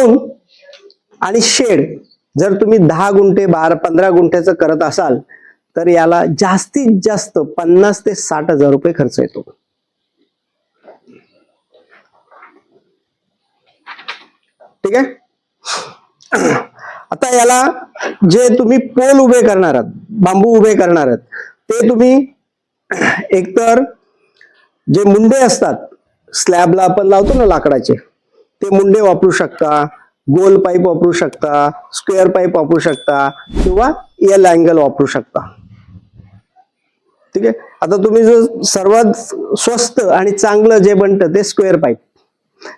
Compound आणि shade. जर तुम्ही दहा गुंठे बारा पंधरा गुंठ्याचं करत असाल तर याला जास्तीत जास्त पन्नास ते साठ हजार रुपये खर्च येतो. ठीक आहे? आता याला जे तुम्ही पोल उभे करणार आहात बांबू उभे करणार आहात ते तुम्ही एकतर जे मुंडे असतात स्लॅबला आपण लावतो ना लाकडाचे ते मुंडे वापरू शकता गोल पाईप वापरू शकता स्क्वेअर पाईप वापरू शकता किंवा एल अँगल वापरू शकता. ठीक आहे? आता तुम्ही जो सर्वात स्वस्त आणि चांगलं जे बनतं ते स्क्वेअर पाईप.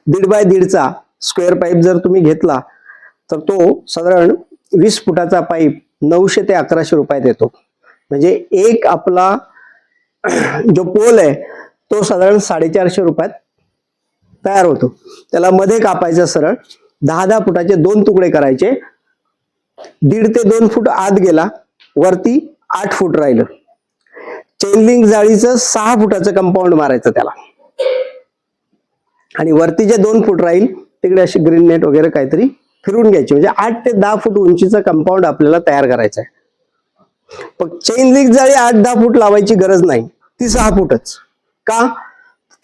दीड बाय दीडचा स्क्वेअर पाईप जर तुम्ही घेतला तर तो साधारण वीस फुटाचा पाईप नऊशे ते अकराशे रुपयात येतो. म्हणजे एक आपला जो पोल आहे तो साधारण साडेचारशे रुपयात तयार होतो. त्याला मध्ये कापायचं सरळ. दहा दहा फुटाचे दोन तुकडे करायचे. दीड ते दोन फूट आत गेला. वरती आठ फूट राहिलं. चेनलिंग जाळीचं सहा फुटाचं कंपाऊंड मारायचं त्याला. आणि वरती जे दोन फूट राहील तिकडे अशी ग्रीन नेट वगैरे काहीतरी फिरून घ्यायची. म्हणजे आठ ते दहा फूट उंचीचं कंपाऊंड आपल्याला तयार करायचं आहे. पण चेन लिंक जाळी आठ दहा फूट लावायची गरज नाही. ती सहा फूटच. का?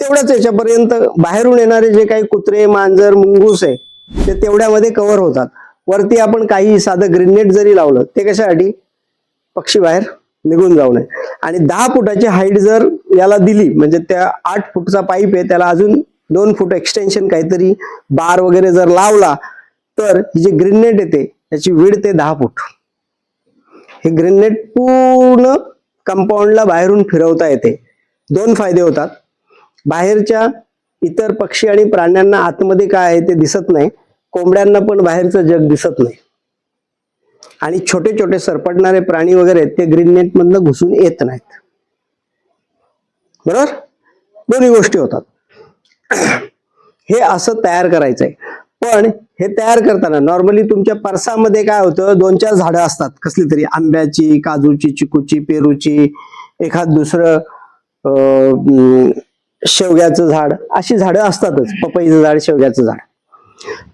तेवढ्याच याच्यापर्यंत बाहेरून येणारे जे काही कुत्रे मांजर मुंगूस आहे ते तेवढ्यामध्ये कव्हर होतात. वरती आपण काही साधं ग्रेनेट जरी लावलं ते कशासाठी? पक्षी बाहेर निघून जाऊ नये. आणि दहा फुटाची हाईट जर याला दिली म्हणजे त्या आठ फुटचा पाईप आहे त्याला अजून दोन फूट एक्सटेन्शन काहीतरी बार वगैरे जर लावला तर ही जी ग्रेनेट येते त्याची विड ते दहा फूट. हे ग्रेनेट पूर्ण कंपाऊंडला बाहेरून फिरवता येते. दोन फायदे होतात. बाहेरच्या इतर पक्षी आणि प्राण्यांना आतमध्ये काय आहे ते दिसत नाही. कोंबड्यांना पण बाहेरचं जग दिसत नाही. आणि छोटे छोटे सरपटणारे प्राणी वगैरे आहेत, ते ग्रीन नेट मधनं घुसून येत नाहीत. बरोबर? दोन्ही गोष्टी होतात. हे असं तयार करायचंय. पण हे तयार करताना नॉर्मली तुमच्या परसामध्ये काय होतं दोन चार झाडं असतात कसली तरी आंब्याची काजूची चिकूची पेरूची एखाद दुसरं अं, शेवग्याचं झाड. अशी झाडं असतातच पपईचं झाड शेवग्याचं झाड.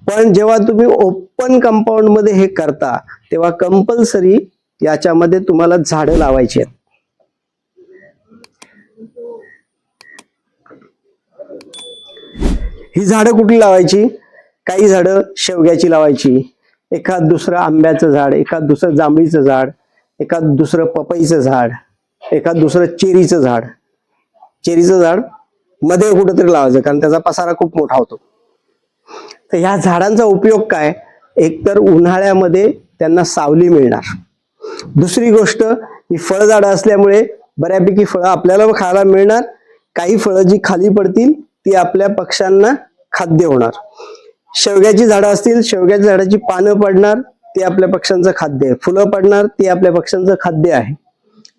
पण जेव्हा तुम्ही ओपन कंपाऊंडमध्ये हे करता तेव्हा कंपल्सरी याच्यामध्ये तुम्हाला झाडं लावायची आहेत. ही झाडं कुठली लावायची? काही झाडं शेवग्याची लावायची. एखाद दुसरं आंब्याचं झाड एखाद दुसरं जांभळीचं झाड एखाद दुसरं पपईचं झाड एखाद दुसरं चेरीचं झाड. चेरीचं झाड मध्ये कुठेतरी लावायचं कारण त्याचा पसारा खूप मोठा होतो. तर ह्या झाडांचा उपयोग काय? एकतर उन्हाळ्यामध्ये त्यांना सावली मिळणार. दुसरी गोष्ट ही फळझाडं असल्यामुळे बऱ्यापैकी फळं आपल्याला खायला मिळणार. काही फळं जी खाली पडतील ती आपल्या पक्ष्यांना खाद्य होणार. शेवग्याची झाडं असतील शेवग्याच्या झाडाची पानं पडणार ती आपल्या पक्ष्यांचं खाद्य आहे. फुलं पडणार ती आपल्या पक्ष्यांचं खाद्य आहे.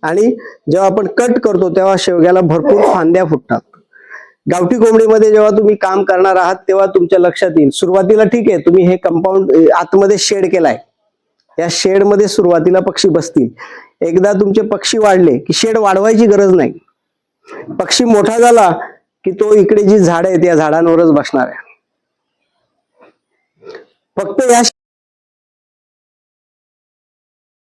आणि जेव्हा आपण कट करतो तेव्हा शेवग्याला भरपूर फांद्या फुटतात. गावठी कोंबडीमध्ये जेव्हा तुम्ही काम करणार आहात तेव्हा तुमच्या लक्षात येईल. सुरुवातीला ठीक आहे तुम्ही हे कंपाऊंड आतमध्ये शेड केलाय. या शेडमध्ये सुरुवातीला पक्षी बसतील. एकदा तुमचे पक्षी वाढले की शेड वाढवायची गरज नाही. पक्षी मोठा झाला की तो इकडे जी झाड आहेत या झाडांवरच बसणार आहे. फक्त या